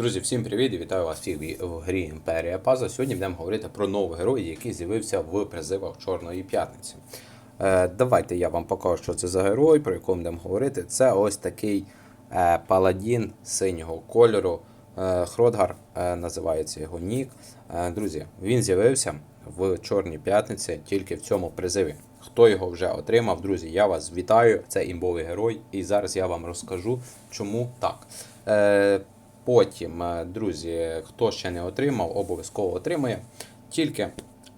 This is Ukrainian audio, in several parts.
Друзі, всім привіт і вітаю вас всіх в грі Імперія Паза. Сьогодні будемо говорити про нового героя, який з'явився в призивах Чорної п'ятниці. Е, давайте я вам покажу, що це за герой, про якого будемо говорити. Це ось такий е, паладін синього кольору. Е, Хродгар називається його нік. Друзі, він з'явився в Чорній п'ятниці тільки в цьому призиві. Хто його вже отримав, друзі, я вас вітаю. Це імбовий герой, і зараз я вам розкажу, чому так. Потім, е, друзі, хто ще не отримав, обов'язково отримає. Тільки,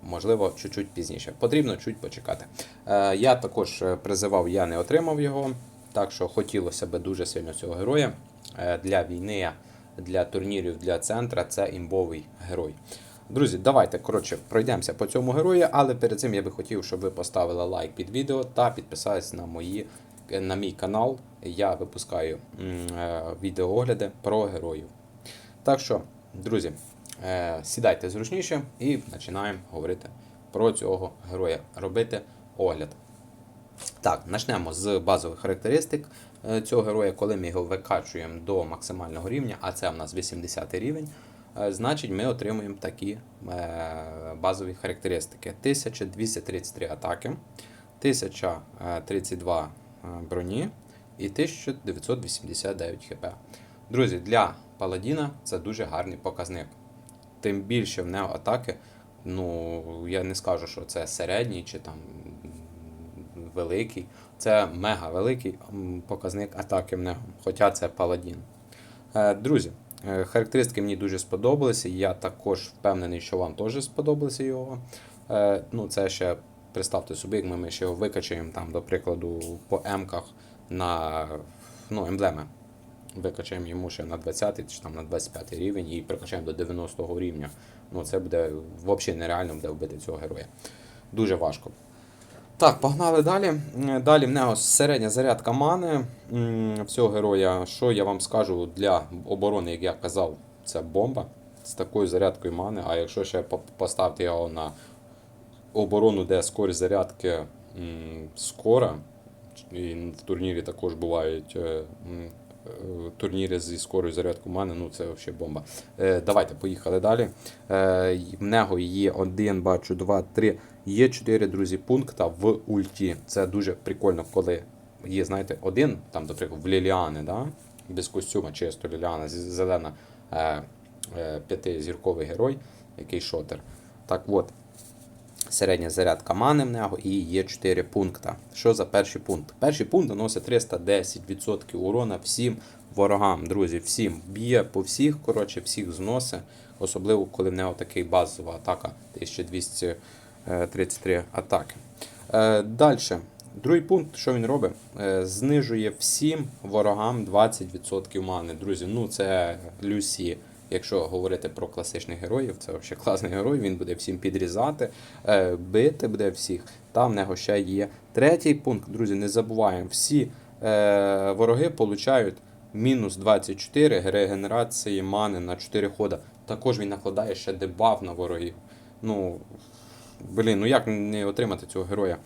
можливо, чуть-чуть пізніше. Потрібно чуть почекати. Е, я також е, призивав, я не отримав його. Так що хотілося б дуже сильно цього героя. Для війни, для турнірів, для центра це імбовий герой. Друзі, давайте коротше пройдемося по цьому герою, але перед цим я би хотів, щоб ви поставили лайк під відео та підписались на мої на мій канал. Я випускаю е, відеоогляди про героїв. Так що, друзі, е, сідайте зручніше і починаємо говорити про цього героя, робити огляд. Так, почнемо з базових характеристик е, цього героя, коли ми його викачуємо до максимального рівня, а це в нас 80 рівень. Значить, ми отримуємо такі базові характеристики: 1233 атаки, 1032 е, броні і 1989 хп. Друзі, для паладіна це дуже гарний показник. Тим більше в нього атаки, ну я не скажу, що це середній чи там великий. Це мега великий показник атаки в нього, хоча це паладін. Е, Друзі, е, характеристики мені дуже сподобалися. Я також впевнений, що вам теж сподобалося його. Е, Ну, це ще представте собі, як ми, ще його викачаємо, там, до прикладу, по М-ках на ну, емблеми. Викачаємо йому ще на 20 чи там на 25 рівень і прикачаємо до 90 рівня. Ну, це буде взагалі нереально буде вбити цього героя. Дуже важко. Так, погнали далі. Далі в нього середня зарядка мани всього героя. Що я вам скажу для оборони, як я казав, це бомба з такою зарядкою мани. А якщо ще по- поставити його на оборону, де скорість зарядки скора, і в турнірі також бувають е, е, турніри зі скорою зарядкою мани, ну це взагалі бомба. Е, Давайте поїхали далі. В нього є один, бачу, два, три. Є чотири друзі пункта в ульті. Це дуже прикольно, коли є, знаєте, один, там, наприклад, в Ліліани, да? без костюма, чисто Ліліана, зелена п'ятизірковий герой, який шотер. Так от, середня зарядка мани в нього і є 4 пункта. Що за перший пункт? Перший пункт наносить 310% урона всім ворогам, друзі, всім. Б'є по всіх, коротше, всіх зносить. Особливо, коли в нього такий базова атака 1233 атаки. Е, Далі. Другий пункт, що він робить? Е, Знижує всім ворогам 20% мани. Друзі, ну це Люсі. Якщо говорити про класичних героїв, це взагалі класний герой, він буде всім підрізати, е, бити буде всіх. Там в нього ще є. Третій пункт, друзі, не забуваємо, всі е, вороги получають мінус 24 регенерації мани на 4 хода. Також він накладає ще дебаф на ворогів. Ну, блін, ну як не отримати цього героя?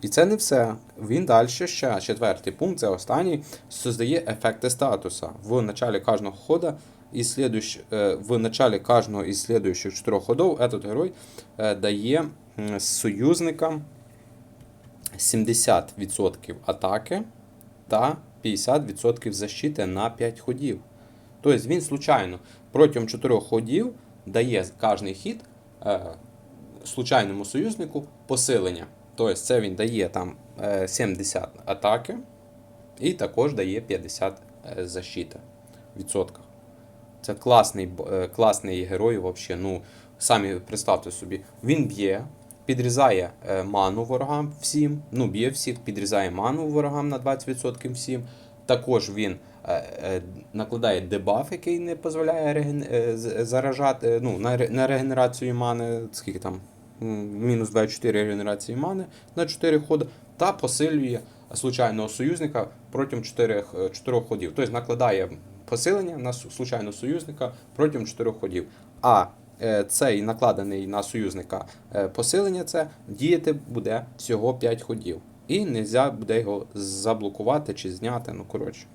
І це не все. Він далі ще четвертий пункт, це останній, создає ефекти статуса. В началі кожного хода і слідующ, е, в началі кожного із слідуючих чотирьох ходов этот герой е, дає союзникам 70% атаки та 50% защити на 5 ходів. Тобто він случайно протягом 4 ходів дає кожний хід е, случайному союзнику посилення. Тобто це він дає там е, 70 атаки і також дає 50 е, защита в відсотках. Це класний, е, класний герой взагалі. Ну, самі представте собі, він б'є, підрізає е, ману ворогам всім. Ну, б'є всіх, підрізає ману ворогам на 20% всім. Також він е, накладає дебаф, який не дозволяє реген... заражати ну, на, регенерацію мани, скільки там, мінус 24 регенерації мани на 4 ходи, та посилює случайного союзника протягом 4, 4 ходів. Тобто накладає посилення на случайного союзника протягом 4 ходів. А е, цей накладений на союзника е, посилення це діяти буде всього 5 ходів. І не можна буде його заблокувати чи зняти. Ну, коротше.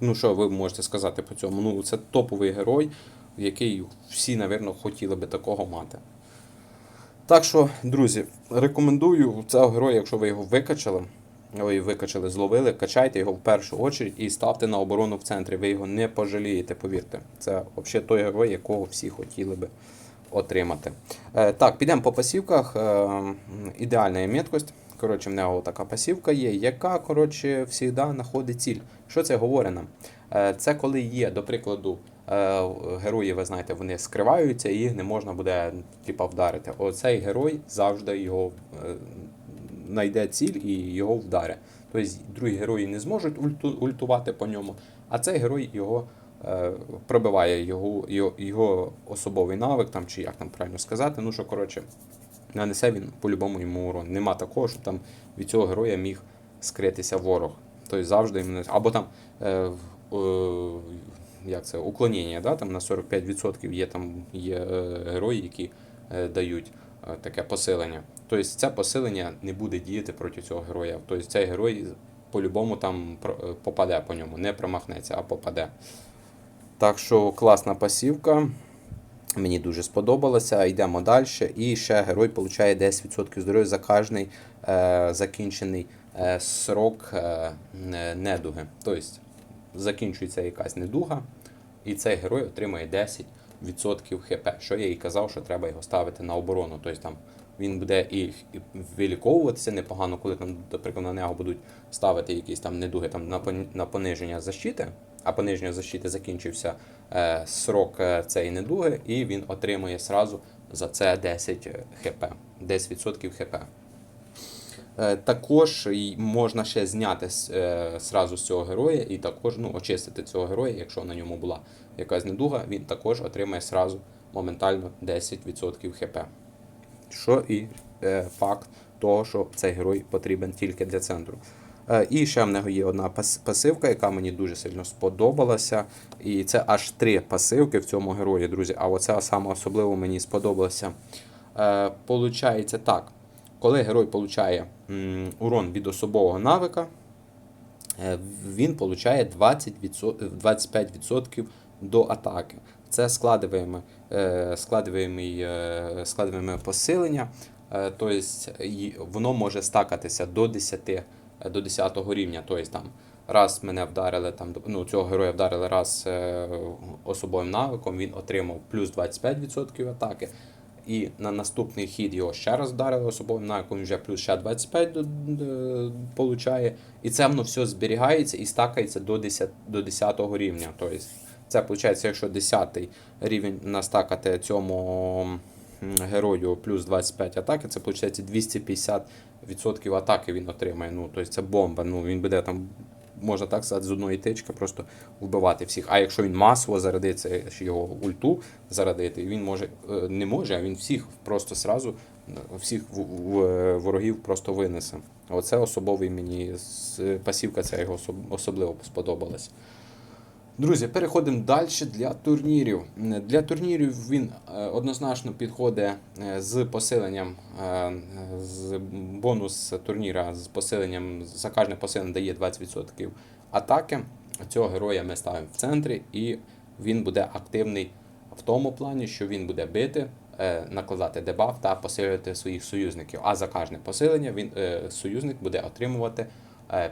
Ну, що ви можете сказати по цьому? Ну, це топовий герой, який всі, напевно, хотіли би такого мати. Так що, друзі, рекомендую цього героя, якщо ви його викачали, ви викачали, зловили, качайте його в першу очередь і ставте на оборону в центрі. Ви його не пожалієте, повірте. Це взагалі той герой, якого всі хотіли би отримати. Е, так, підемо по пасівках. Е, ідеальна меткость. Коротше, в нього така пасівка є, яка коротше, завжди знаходить ціль. Що це говорить нам? Е, це коли є, до прикладу, е, герої, ви знаєте, вони скриваються і їх не можна буде типа, вдарити. Оцей герой завжди його е, знайде ціль і його вдарить. Тобто другі герої не зможуть ульту, ультувати по ньому, а цей герой його е, пробиває його, його, його особовий навик, там, чи як там правильно сказати. Ну що, коротше, нанесе він по-любому йому урон. Нема такого, щоб там від цього героя міг скритися ворог. Тобто завжди йому або там е, е, як це, уклонення, да? там на 45% є, там, є е, герої, які е, дають е, таке посилення. Тобто це посилення не буде діяти проти цього героя. Тобто цей герой по-любому там е, попаде по ньому, не промахнеться, а попаде. Так що класна пасівка. Мені дуже сподобалося. Йдемо далі. І ще герой отримує 10% здоров'я за кожний е, закінчений е, срок е, недуги. Тобто закінчується якась недуга, і цей герой отримує 10% хп. Що я і казав, що треба його ставити на оборону. Тобто там він буде і, виліковуватися непогано, коли там, наприклад, на нього будуть ставити якісь там недуги там, на, пониження защити, а пониження защити закінчився е, срок е, цієї недуги, і він отримує сразу за це 10 хп, 10% хп. Е, Також можна ще зняти е, сразу з цього героя і також ну, очистити цього героя, якщо на ньому була якась недуга, він також отримає сразу моментально 10% хп. Що і е, факт того, що цей герой потрібен тільки для центру. Е, і ще в нього є одна пас- пасивка, яка мені дуже сильно сподобалася. І це аж три пасивки в цьому герої, друзі. А оця саме особливо мені сподобалася. Е, получається так. Коли герой получає урон від особового навика, е, він получає 20%, 25% до атаки. Це складовими, е, складовими, е, складовими посилення. Тобто воно може стакатися до 10, е, до 10 рівня. Тобто там раз мене вдарили, там, ну, цього героя вдарили раз особовим навиком, він отримав плюс 25% атаки. І на наступний хід його ще раз вдарили особовим навиком, він вже плюс ще 25 до, до, получає. І це воно все зберігається і стакається до 10, до 10 рівня. Тобто це виходить, якщо 10 рівень настакати цьому герою плюс 25 атаки, це виходить 250% атаки він отримає. Ну, тобто це бомба. Ну, він буде там, можна так сказати, з одної тички просто вбивати всіх. А якщо він масово зарядиться його ульту зарядити, він може е, не може, а він всіх просто сразу е, всіх ворогів просто винесе. Оце особовий мені пасівка ця його особливо сподобалась. Друзі, переходимо далі для турнірів. Для турнірів він е, однозначно підходить е, з посиленням, е, з бонус турніра з посиленням, за кожне посилення дає 20% атаки. Цього героя ми ставимо в центрі, і він буде активний в тому плані, що він буде бити, накладати дебаф та посилювати своїх союзників. А за кожне посилення він, союзник буде отримувати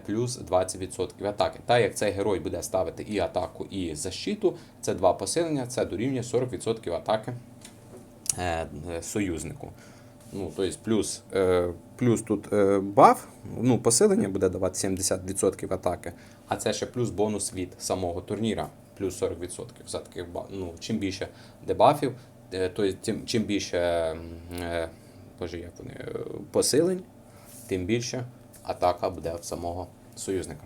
плюс 20% атаки. Та як цей герой буде ставити і атаку, і защиту, це два посилення, це дорівнює 40% атаки е, е, союзнику. Ну, тобто плюс, е, плюс тут е, баф, ну, посилення буде давати 70% атаки, а це ще плюс бонус від самого турніра, плюс 40% за таких ну, Чим більше дебафів, е, то тим, чим більше е, боже, як вони, е, посилень, тим більше атака буде в самого союзника.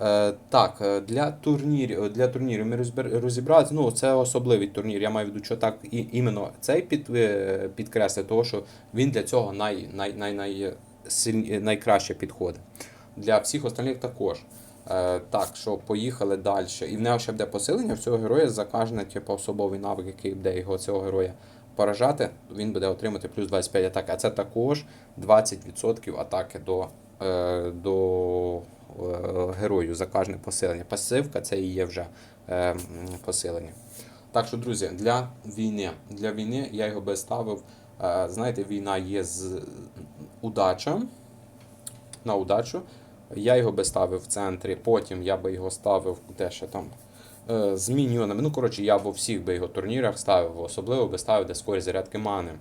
Е, так, е, для турнірів, для турнірів ми розібралися. Ну, це особливий турнір. Я маю в виду, що так і іменно цей під, е, підкреслює, того, що він для цього най, най, най, най, сильні- найкраще підходить. Для всіх остальних також. Е, так, що поїхали далі. І в нього ще буде посилення в цього героя за кожне типу, особовий навик, який буде його цього героя поражати, він буде отримати плюс 25 атаки. А це також 20% атаки до, е, до герою за кожне посилення. Пасивка це і є вже е, посилення. Так що, друзі, для війни, для війни я його би ставив. е, Знаєте, війна є з удача. На удачу. Я його би ставив в центрі, потім я би його ставив де ще там. е, З міньйонами. Ну, коротше, я в всіх би його турнірах ставив, особливо би ставив, де скорість зарядки мани.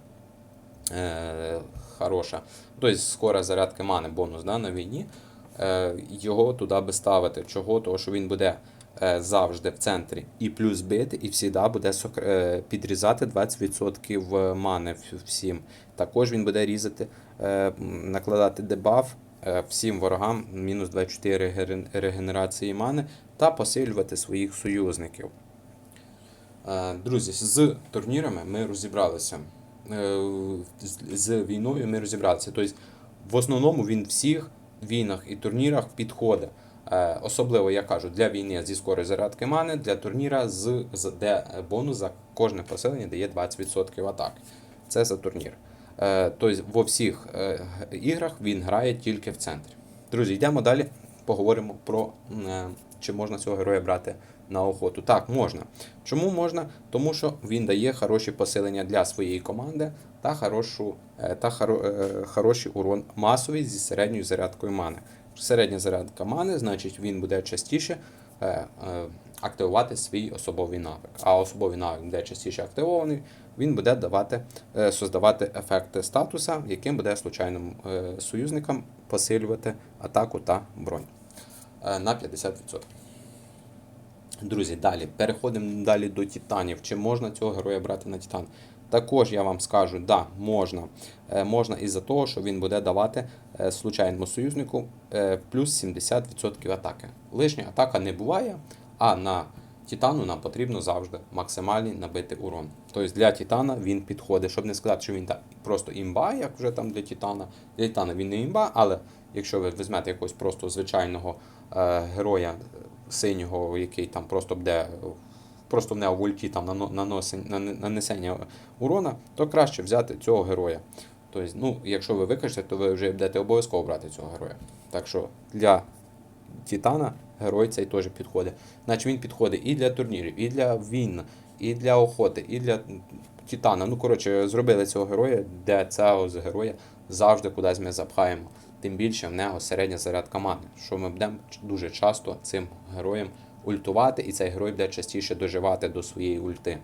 Хороша. Тобто скора зарядки мани, бонус да, на війні. Е, його туди би ставити. Чого? Тому що він буде е, завжди в центрі і плюс бити, і завжди буде е, підрізати 20% мани всім. Також він буде різати, накладати дебаф всім ворогам мінус 24 регенерації мани та посилювати своїх союзників. Друзі, з турнірами ми розібралися. Е, з- війною ми розібралися. Тобто, в основному він всіх війнах і турнірах підходить. Е, Особливо, я кажу, для війни зі скорої зарядки мани, для турніра, з, з- де бонус за кожне поселення дає 20% атаки. Це за турнір. Е, Тобто, во всіх іграх він грає тільки в центрі. Друзі, йдемо далі. Поговоримо про чи можна цього героя брати на охоту. Так, можна. Чому можна? Тому що він дає хороші посилення для своєї команди та, хорошу, е, та хоро, е, хороший урон масовий зі середньою зарядкою мани. Середня зарядка мани, значить він буде частіше е, активувати свій особовий навик. А особовий навик буде частіше активований, він буде давати, создавати ефекти статуса, яким буде случайним союзникам посилювати атаку та бронь на 50%. Друзі, далі переходимо далі до титанів. Чи можна цього героя брати на титан? Також я вам скажу, да, можна. Е, можна із-за того, що він буде давати е, случайному союзнику е, плюс 70% атаки. Лишня атака не буває, а на титану нам потрібно завжди максимальний набити урон. Тобто для титана він підходить, щоб не сказати, що він так просто імба, як вже там для титана. Для титана він не імба, але якщо ви візьмете якогось просто звичайного е, героя синього, який там просто буде просто нього в там нанесення урона, то краще взяти цього героя. Тобто, ну, якщо ви викажете, то ви вже будете обов'язково брати цього героя. Так що для Титана герой цей теж підходить. Значить він підходить і для турнірів, і для війн, і для охоти, і для Титана. Ну, коротше, зробили цього героя, де цього героя завжди кудись ми запхаємо. Тим більше в нього середня зарядка мани, що ми будемо дуже часто цим героєм ультувати, і цей герой буде частіше доживати до своєї ульти.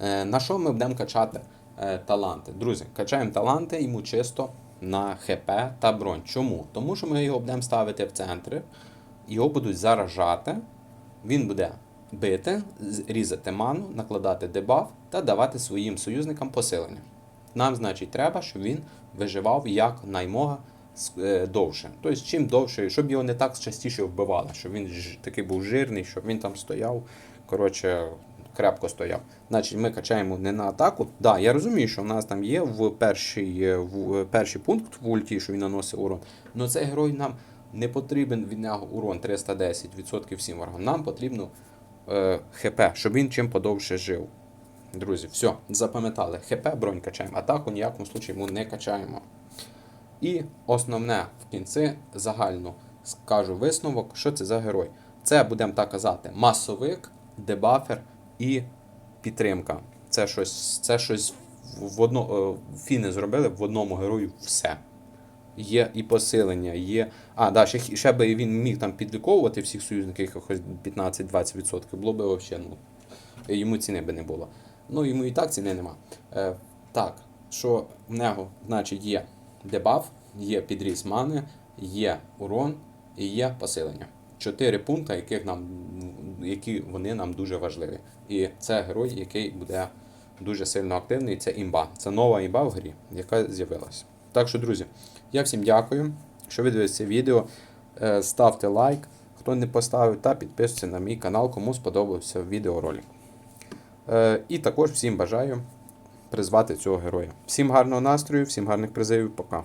Е, На що ми будемо качати е, таланти? Друзі, качаємо таланти йому чисто на ХП та бронь. Чому? Тому що ми його будемо ставити в центри, його будуть заражати, він буде бити, різати ману, накладати дебаф та давати своїм союзникам посилення. Нам, значить, треба, щоб він виживав як наймога е, довше. Тобто, чим довше, щоб його не так частіше вбивали, щоб він такий був жирний, щоб він там стояв. Коротше, крепко стояв. Значить, ми качаємо не на атаку. Да, я розумію, що в нас там є в перший, е, в е, перший пункт в ульті, що він наносить урон. Але цей герой нам не потрібен від нього урон 310% всім ворогам. Нам потрібно е, ХП, щоб він чим подовше жив. Друзі, все, запам'ятали. ХП бронь качаємо, атаку в ніякому случаї йому не качаємо. І основне в кінці загально скажу висновок, що це за герой. Це, будемо так казати, масовик, дебафер і підтримка. Це щось, це щось в одно, е, фіни зробили в одному герою все. Є і посилення, є. А, да, ще, ще би він міг там підліковувати всіх союзників якихось 15-20%, було б взагалі, ну, йому ціни би не було. Ну, йому і так ціни нема. Е, так, що в нього, значить, є дебаф, є підріз мани, є урон і є посилення. Чотири пункти, яких нам, які вони нам дуже важливі. І це герой, який буде дуже сильно активний. Це імба. Це нова імба в грі, яка з'явилася. Так що, друзі, я всім дякую, що ви дивилися це відео. Е, Ставте лайк, хто не поставив, та підписуйтесь на мій канал, кому сподобався відеоролик. Е, І також всім бажаю призвати цього героя. Всім гарного настрою, всім гарних призивів, пока.